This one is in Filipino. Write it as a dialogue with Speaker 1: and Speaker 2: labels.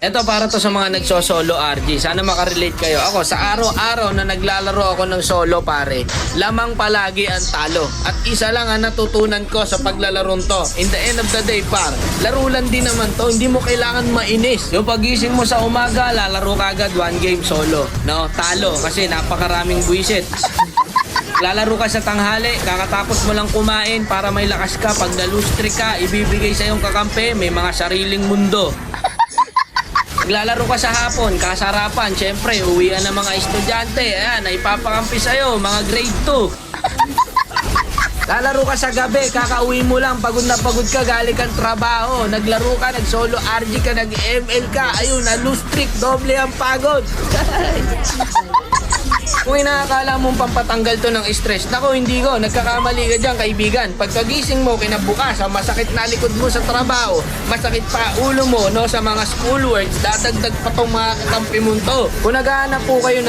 Speaker 1: Ito para to sa mga nagsosolo RG. Sana makarelate kayo. Ako, sa araw-araw na naglalaro ako ng solo pare, lamang palagi ang talo. At isa lang ang natutunan ko sa paglalarong to. In the end of the day par, laro lang din naman to. Hindi mo kailangan mainis. Yung pagising mo sa umaga, lalaro ka agad one game solo. No, talo kasi napakaraming buwisit. Lalaro ka sa tanghali, kakatapos mo lang kumain para may lakas ka. Pag nalustri ka, ibibigay sa iyong kakampi, may mga sariling mundo. Naglalaro ka sa hapon, kasarapan, syempre, uwian ng mga estudyante, ayan, ipapakampi sa'yo, mga grade 2. Lalaro ka sa gabi, kakauwi mo lang, pagod na pagod ka, galing kang trabaho, naglaro ka, nag-solo RG ka, nag-ML ka, ayun, na lose streak, doble ang pagod. Kung inakakala mong pampatanggal to ng stress, nako hindi ko, nagkakamali ka dyan kaibigan. Pagkagising mo kinabukasan, masakit na likod mo sa trabaho, masakit pa ulo mo no, sa mga school works, dadagdag pa tong mga kakampi mo to. Kung naghahanap po kayo ng